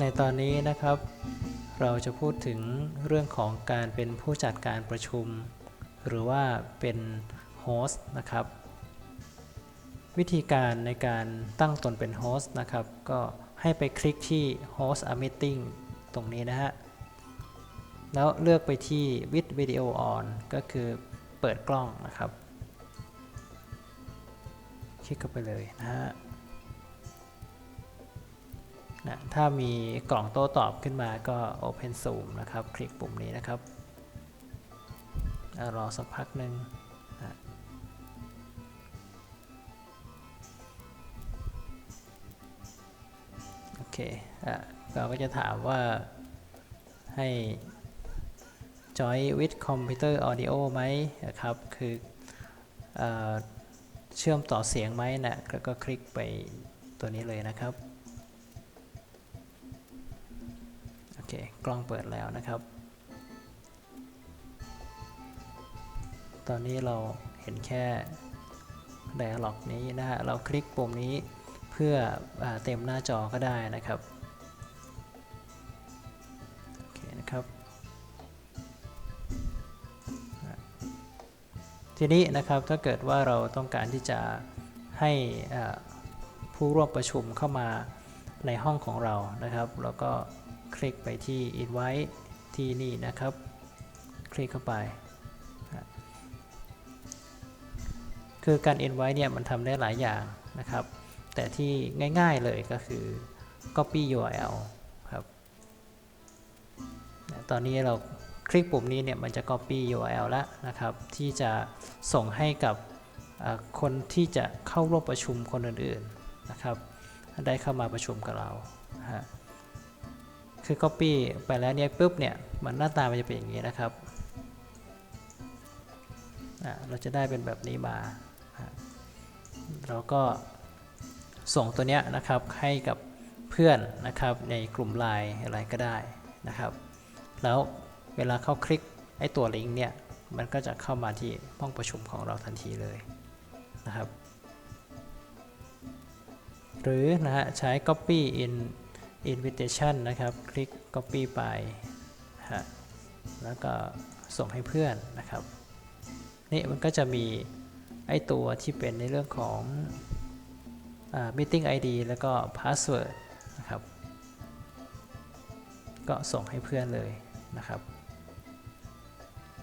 ในตอนนี้นะครับ เราจะพูดถึงเรื่องของการเป็นผู้จัดการประชุม หรือว่าเป็นโฮสต์นะครับ วิธีการในการตั้งตนเป็นโฮสต์นะครับ ก็ให้ไปคลิกที่ host a meeting ตรงนี้นะฮะ แล้วเลือกไปที่ with video on ก็คือเปิดกล้องนะครับ คลิกเข้าไปเลยนะฮะ นะถ้ามีกล่องโต้ตอบขึ้นมาก็ Open Zoom นะครับ คลิกปุ่มนี้นะครับรอสักพักหนึ่งนะโอเคอะเราก็จะถามว่าให้ Join with Computer Audio ไหมนะครับ คือเอเชื่อมต่อเสียงไหมนะแล้วก็คลิกไปตัวนี้เลยนะครับ เคกล้องเปิดแล้วนะครับ ตอนนี้เราเห็นแค่ Dialog นี้นะฮะ เราคลิกปุ่มนี้เพื่ออเต็มหน้าจอก็ได้นะครับ โอเคนะครับ ทีนี้นะครับถ้าเกิดว่าเราต้องการที่จะให้ผู้ร่วมประชุมเข้ามาในห้องของเรานะครับ แล้วก็ คลิกไปที่ invite ที่นี่นะครับ คลิกเข้าไป คือการ invite เนี่ยมันทำได้หลายอย่างนะครับ แต่ที่ง่ายๆเลยก็คือ copy URL ครับตอนนี้เราคลิกปุ่มนี้เนี่ยมันจะ copy URL แล้วนะครับ ที่จะส่งให้กับคนที่จะเข้าร่วมประชุมคนอื่นๆนะครับ ได้เข้ามาประชุมกับเราฮะ คือ copy ไปแล้วเนี่ยปุ๊บเนี่ยมันหน้าตามันจะเป็นอย่างนี้นะครับเราจะได้เป็นแบบนี้มาเราก็ส่งตัวเนี้ยนะครับให้กับเพื่อนนะครับในกลุ่มไลน์อะไรก็ได้นะครับ แล้วเวลาเข้าคลิกไอ้ตัวลิงก์เนี่ยมันก็จะเข้ามาที่ห้องประชุมของเราทันทีเลยนะครับ หรือนะฮะใช้ copy in invitation นะครับ คลิก copy ไปฮะแล้วก็ส่งให้เพื่อนนะครับ นี่มันก็จะมีไอตัวที่เป็นในเรื่องของอา meeting ID แล้วก็ password นะครับ ก็ส่งให้เพื่อนเลยนะครับ